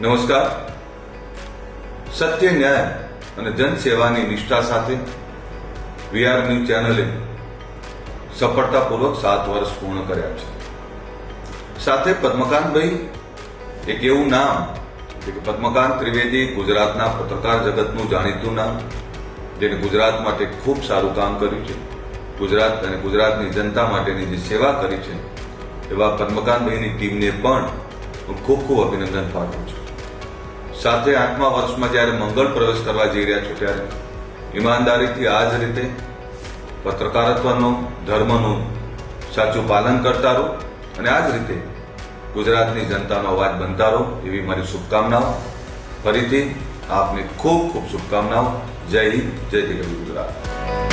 નમસ્કાર. સત્ય, ન્યાય અને જનસેવાની નિષ્ઠા સાથે વીઆર ન્યૂઝ ચેનલે સફળતાપૂર્વક સાત વર્ષ પૂર્ણ કર્યા છે. સાથે પદ્મકાંતભાઈ, એક એવું નામ કે પદ્મકાંત ત્રિવેદી ગુજરાતના પત્રકાર જગતનું જાણીતું નામ જેને ગુજરાત માટે ખૂબ સારું કામ કર્યું છે. ગુજરાત અને ગુજરાતની જનતા માટેની જે સેવા કરી છે, એવા પદ્મકાંતભાઈની ટીમને પણ હું ખૂબ ખૂબ અભિનંદન પાઠવું છું. સાથે આઠમા વર્ષમાં જ્યારે મંગળ પ્રવેશ કરવા જઈ રહ્યા છો ત્યારે ઈમાનદારીથી આ જ રીતે પત્રકારત્વનું, ધર્મનું સાચું પાલન કરતા રહો અને આ જ રીતે ગુજરાતની જનતાનો અવાજ બનતા રહો એવી મારી શુભકામનાઓ. ફરીથી આપને ખૂબ ખૂબ શુભકામનાઓ. જય હિન્દ, જય જય ગુજરાત.